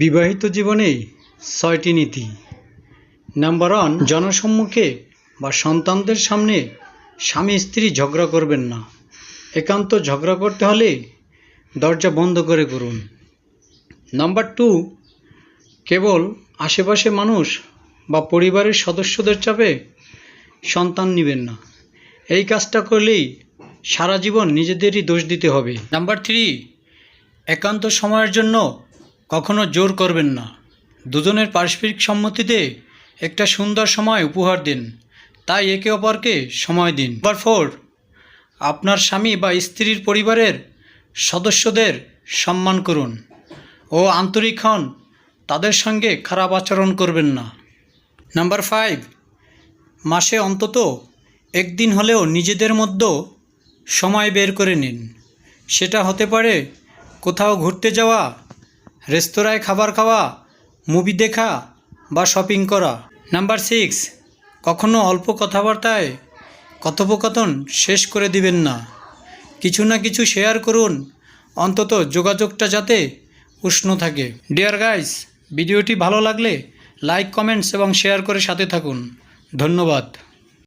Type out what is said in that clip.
বিবাহিত জীবনে ছয়টি নীতি। নাম্বার ওয়ান জনসম্মুখে বা সন্তানদের সামনে স্বামী স্ত্রী ঝগড়া করবেন না। একান্ত ঝগড়া করতে হলে দরজা বন্ধ করে করুন। নাম্বার টু কেবল আশেপাশে মানুষ বা পরিবারের সদস্যদের চাপে সন্তান নেবেন না। এই কাজটা করলেই সারা জীবন নিজেদেরই দোষ দিতে হবে। নাম্বার থ্রি একান্ত সময়ের জন্য কখনো জোর করবেন না। দুজনের পারস্পরিক সম্মতিতে একটা সুন্দর সময় উপহার দিন। তাই একে অপরকে সময় দিন। নাম্বার ফোর আপনার স্বামী বা স্ত্রীর পরিবারের সদস্যদের সম্মান করুন ও আন্তরিক হন, তাদের সঙ্গে খারাপ আচরণ করবেন না। নাম্বার ফাইভ মাসে অন্তত একদিন হলেও নিজেদের মধ্যে সময় বের করে নিন। সেটা হতে পারে কোথাও ঘুরতে যাওয়া রেস্তোরাঁয় খাবার খাওয়া, মুভি দেখা বা শপিং করা। নাম্বার সিক্স, কখনো অল্প কথাবার্তায় কথোপকথন শেষ করে দিবেন না। কিছু না কিছু শেয়ার করুন, অন্তত যোগাযোগটা যাতে উষ্ণ থাকে। ডিয়ার গাইস ভিডিওটি ভালো লাগলে লাইক কমেন্টস এবং শেয়ার করে সাথে থাকুন। ধন্যবাদ।